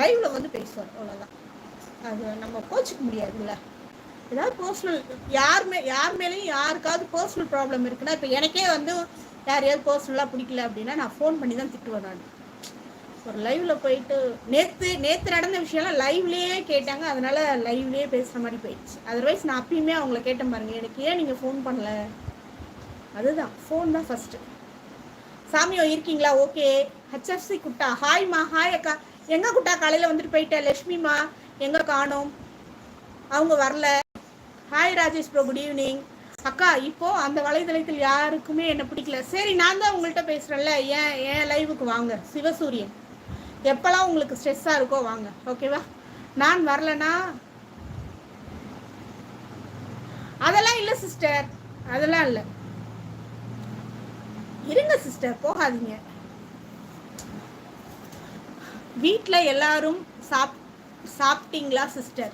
லைவ்ல வந்து பேசுவார் அவ்வளோதான் அது நம்ம கோச்சிக்க முடியாதுல்ல. ஏதாவது பர்சனல் யாருமே யார் மேலேயும் யாருக்காவது பர்சனல் ப்ராப்ளம் இருக்குன்னா இப்போ எனக்கே வந்து யாரையாவது பர்சனலாக பிடிக்கல அப்படின்னா நான் ஃபோன் பண்ணி தான் திட்டுவேன் நான். ஒரு லைவ்ல போயிட்டு நேற்று நேற்று நடந்த விஷயம்லாம் லைவ்லேயே கேட்டாங்க. அதனால லைவ்லேயே பேசுகிற மாதிரி போயிடுச்சு. அதர்வைஸ் நான் அப்பயுமே அவங்கள கேட்டேன் பாருங்க எனக்கு ஏன் நீங்கள் ஃபோன் பண்ணல? அதுதான். ஃபோன் தான் ஃபஸ்ட்டு சாமியோ இருக்கீங்களா? ஓகே ஹெச்எஃப்சி குட்டா. ஹாய்மா ஹாய் அக்கா. எங்க குட்டா காலையில் வந்துட்டு போயிட்டேன் லட்சுமிமா எங்க காணோம்? அவங்க வரல. Hi Rajesh bro good evening அக்கா இப்போ அந்த வலைதளத்தில் யாருக்குமே என்ன பிடிக்கல? சரி நான் தான் உங்கள்கிட்ட பேசுகிறேன்ல ஏன் என் லைவுக்கு வாங்க? சிவசூரியன். எப்போல்லாம் உங்களுக்கு ஸ்ட்ரெஸ்ஸாக இருக்கோ வாங்க. ஓகேவா நான் வரலனா? அதெல்லாம் இல்லை சிஸ்டர் அதெல்லாம் இல்லை. இருங்க சிஸ்டர் போகாதீங்க. வீட்டில் எல்லாரும் சாப் சாப்பிட்டீங்களா சிஸ்டர்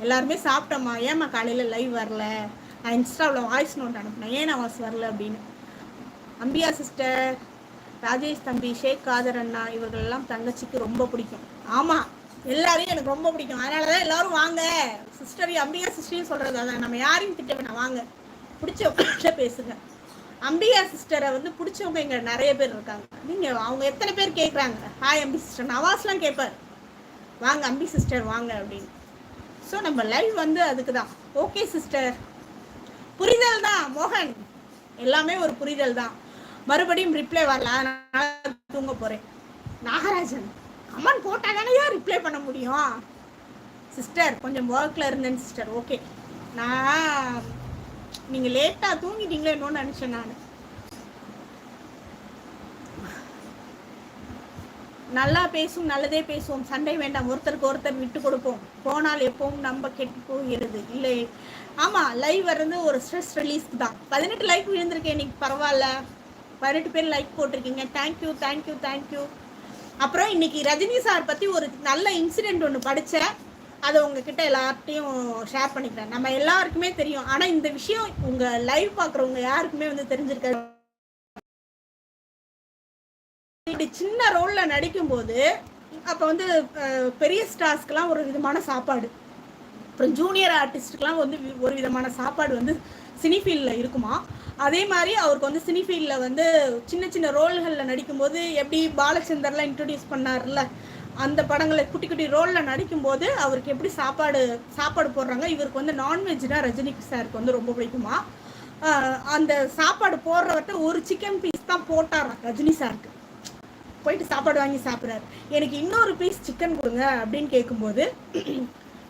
எல்லாருமே சாப்பிட்டோம்மா ஏம்மா காலையில் லைவ் வரல? நான் இன்ஸ்டாவில் வாய்ஸ் நோட் அனுப்பினேன். ஏன் நான் வாய்ஸ் வரல அப்படின்னு? அம்பியா சிஸ்டர் ராஜேஷ் தம்பி ஷேக் காதர் அண்ணா இவர்களெல்லாம் தங்கச்சிக்கு ரொம்ப பிடிக்கும். ஆமாம் எல்லாரையும் எனக்கு ரொம்ப பிடிக்கும். அதனால தான் எல்லாரும் வாங்க. சிஸ்டரையும் அம்பியா சிஸ்டரையும் சொல்கிறது அதான். நம்ம யாரையும் திட்ட வேணாம் வாங்க பிடிச்ச பேசுங்க. அம்பிகா சிஸ்டரை வந்து பிடிச்சவங்க இங்கே நிறைய பேர் இருக்காங்க. நீங்கள் அவங்க எத்தனை பேர் கேட்குறாங்க ஹாய் அம்பி சிஸ்டர் நவாஸ்லாம் கேட்பார் வாங்க அம்பி சிஸ்டர் வாங்க அப்படின்னு. ஸோ நம்ம லைவ் வந்து அதுக்கு தான் ஓகே சிஸ்டர் புரிதல் தான் மோகன். எல்லாமே ஒரு புரிதல் தான். மறுபடியும் ரிப்ளை வரல. அதனால தூங்க போகிறேன் நாகராஜன் கமெண்ட் போட்டால் தானே ரிப்ளை பண்ண முடியும்? சிஸ்டர் கொஞ்சம் ஒர்க்கில் இருந்தேன் சிஸ்டர் ஓகே நான் நீங்கள் லேட்டாக தூங்கிட்டீங்களே என்னன்னு நினச்சேன் நான். நல்லா பேசும் நல்லதே பேசுவோம். சண்டை வேண்டாம். ஒருத்தருக்கு ஒருத்தர் விட்டு கொடுப்போம். போனால் எப்பவும் நம்ம கெட்டு போகிறது. இல்லை. ஆமாம் லைவ் வர்றது ஒரு ஸ்ட்ரெஸ் ரிலீஸ்க்கு தான். பதினெட்டு லைக் விழுந்திருக்கேன் இன்னைக்கு பரவாயில்ல. பதினெட்டு பேர் லைக் போட்டிருக்கீங்க. தேங்க்யூ தேங்க்யூ தேங்க்யூ அப்புறம் இன்னைக்கு ரஜினி சார் பற்றி ஒரு நல்ல இன்சிடெண்ட் ஒன்று படித்தேன் அதை உங்ககிட்ட எல்லார்ட்டையும் ஷேர் பண்ணிக்கிறேன். நம்ம எல்லாருக்குமே தெரியும். ஆனால் இந்த விஷயம் உங்கள் லைவ் பார்க்குறவங்க யாருக்குமே வந்து தெரிஞ்சிருக்காது. இப்படி சின்ன ரோலில் நடிக்கும்போது அப்போ வந்து பெரிய ஸ்டார்ஸ்க்கெலாம் ஒரு விதமான சாப்பாடு. அப்புறம் ஜூனியர் ஆர்டிஸ்ட்டுக்கெலாம் வந்து ஒரு விதமான சாப்பாடு வந்து சினி ஃபீல்டில் இருக்குமா? அதே மாதிரி அவருக்கு வந்து சினி ஃபீல்டில் வந்து சின்ன சின்ன ரோல்களில் நடிக்கும்போது எப்படி பாலச்சந்தர்லாம் இன்ட்ரடியூஸ் பண்ணார்ல? அந்த படங்களை குட்டி குட்டி ரோலில் நடிக்கும்போது அவருக்கு எப்படி சாப்பாடு சாப்பாடு போடுறாங்க இவருக்கு வந்து நான்வெஜ்னா ரஜினி சாருக்கு வந்து ரொம்ப பிடிக்குமா? அந்த சாப்பாடு போடுறவர்கிட்ட ஒரு சிக்கன் பீஸ் தான் போட்டாராம் ரஜினி சாருக்கு போயிட்டு சாப்பாடு வாங்கி சாப்பிட்றாரு. எனக்கு இன்னொரு பீஸ் சிக்கன் கொடுங்க அப்படின்னு கேட்கும்போது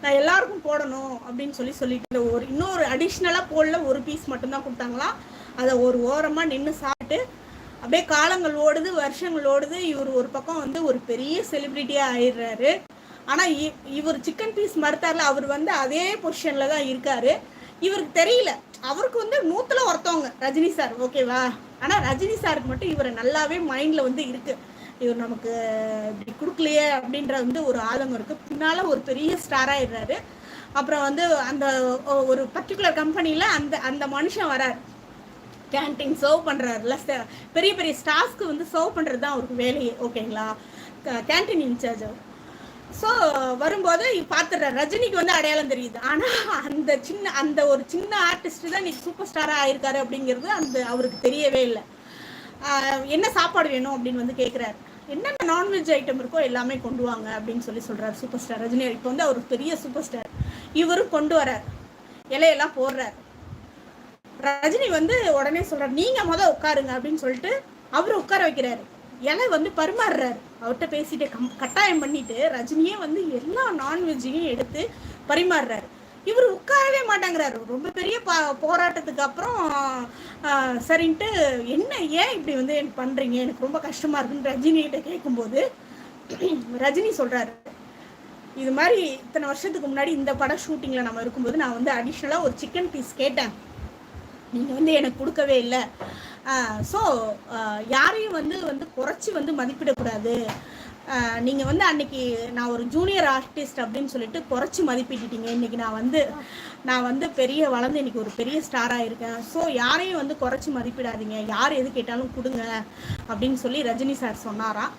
நான் எல்லாருக்கும் போடணும் அப்படின்னு சொல்லி சொல்லிட்டு இந்த ஒரு இன்னொரு அடிஷ்னலாக போடல ஒரு பீஸ் மட்டும்தான் கொடுத்தாங்களாம் அதை ஒரு ஓரமாக நின்று சாப்பிட்டு அப்படியே காலங்கள் ஓடுது வருஷங்கள் ஓடுது. இவர் ஒரு பக்கம் வந்து ஒரு பெரிய செலிப்ரிட்டியாக ஆயிடுறாரு. ஆனால் இவர் சிக்கன் பீஸ் மறுத்தார்ல அவர் வந்து அதே பொசிஷனில் தான் இருக்காரு. இவருக்கு தெரியல. அவருக்கு வந்து நூற்றுல ஒருத்தவங்க ரஜினி சார் ஓகேவா ஆனால் ரஜினி சாருக்கு மட்டும் இவர் நல்லாவே மைண்டில் வந்து இருக்குது இவர் நமக்கு இப்படி கொடுக்கலையே அப்படின்ற வந்து ஒரு ஆதங்கம் இருக்குது பின்னால் ஒரு பெரிய ஸ்டாராகிடுறாரு அப்புறம் வந்து அந்த ஒரு பர்டிகுலர் கம்பெனியில் அந்த அந்த மனுஷன் வரார். கேன்டீன் சர்வ் பண்ணுறாருல பெரிய பெரிய ஸ்டாஃப்ஸ்க்கு வந்து சர்வ் பண்ணுறது தான் அவருக்கு வேலையே ஓகேங்களா? கேன்டீன் இன்சார்ஜ் அவர். ஸோ வரும்போது பார்த்துடுறாரு ரஜினிக்கு வந்து அடையாளம் தெரியுது. ஆனால் அந்த சின்ன அந்த ஒரு சின்ன ஆர்டிஸ்ட் தான் இன்னைக்கு சூப்பர் ஸ்டாராக ஆயிருக்காரு அப்படிங்கிறது அந்த அவருக்கு தெரியவே இல்லை. என்ன சாப்பாடு வேணும் அப்படின்னு வந்து கேட்குறாரு என்னென்ன நான்வெஜ் ஐட்டம் இருக்கோ எல்லாமே கொண்டு வாங்க அப்படின்னு சொல்லி சொல்கிறார் சூப்பர் ஸ்டார் ரஜினி இப்போ வந்து அவர் பெரிய சூப்பர் ஸ்டார் இவரும் கொண்டு வரார் இலையெல்லாம் போடுறார். ரஜினி வந்து உடனே சொல்றாரு நீங்க முத உட்காருங்க அப்படின்னு சொல்லிட்டு அவர் உட்கார வைக்கிறாரு. இலை வந்து பரிமாறுறாரு. அவர்கிட்ட பேசிட்டு கம் கட்டாயம் பண்ணிட்டு ரஜினியே வந்து எல்லா நான்வெஜ்ஜையும் எடுத்து பரிமாறுறாரு. இவர் உட்காரவே மாட்டேங்கிறாரு. ரொம்ப பெரிய பா போராட்டத்துக்கு அப்புறம் சரின்ட்டு என்ன ஏன் இப்படி வந்து எனக்கு பண்றீங்க? எனக்கு ரொம்ப கஷ்டமா இருக்குன்னு ரஜினிகிட்ட கேட்கும்போது ரஜினி சொல்றாரு. இது மாதிரி இத்தனை வருஷத்துக்கு முன்னாடி இந்த படம் ஷூட்டிங்கில் நம்ம இருக்கும்போது நான் வந்து அடிஷ்னலாக ஒரு சிக்கன் பீஸ் கேட்டேன். நீங்கள் வந்து எனக்கு கொடுக்கவே இல்லை. ஸோ யாரையும் வந்து வந்து குறைச்சி வந்து மதிப்பிடக்கூடாது. நீங்கள் வந்து அன்னைக்கு நான் ஒரு ஜூனியர் ஆர்டிஸ்ட் அப்படின்னு சொல்லிட்டு குறைச்சி மதிப்பிட்டுட்டீங்க. இன்னைக்கு நான் வந்து நான் வந்து பெரிய வளர்ந்து இன்னைக்கு ஒரு பெரிய ஸ்டாராக இருக்கேன் ஸோ யாரையும் வந்து குறைச்சி மதிப்பிடாதீங்க. யார் எது கேட்டாலும் கொடுங்க அப்படின்னு சொல்லி ரஜினி சார் சொன்னாராம்.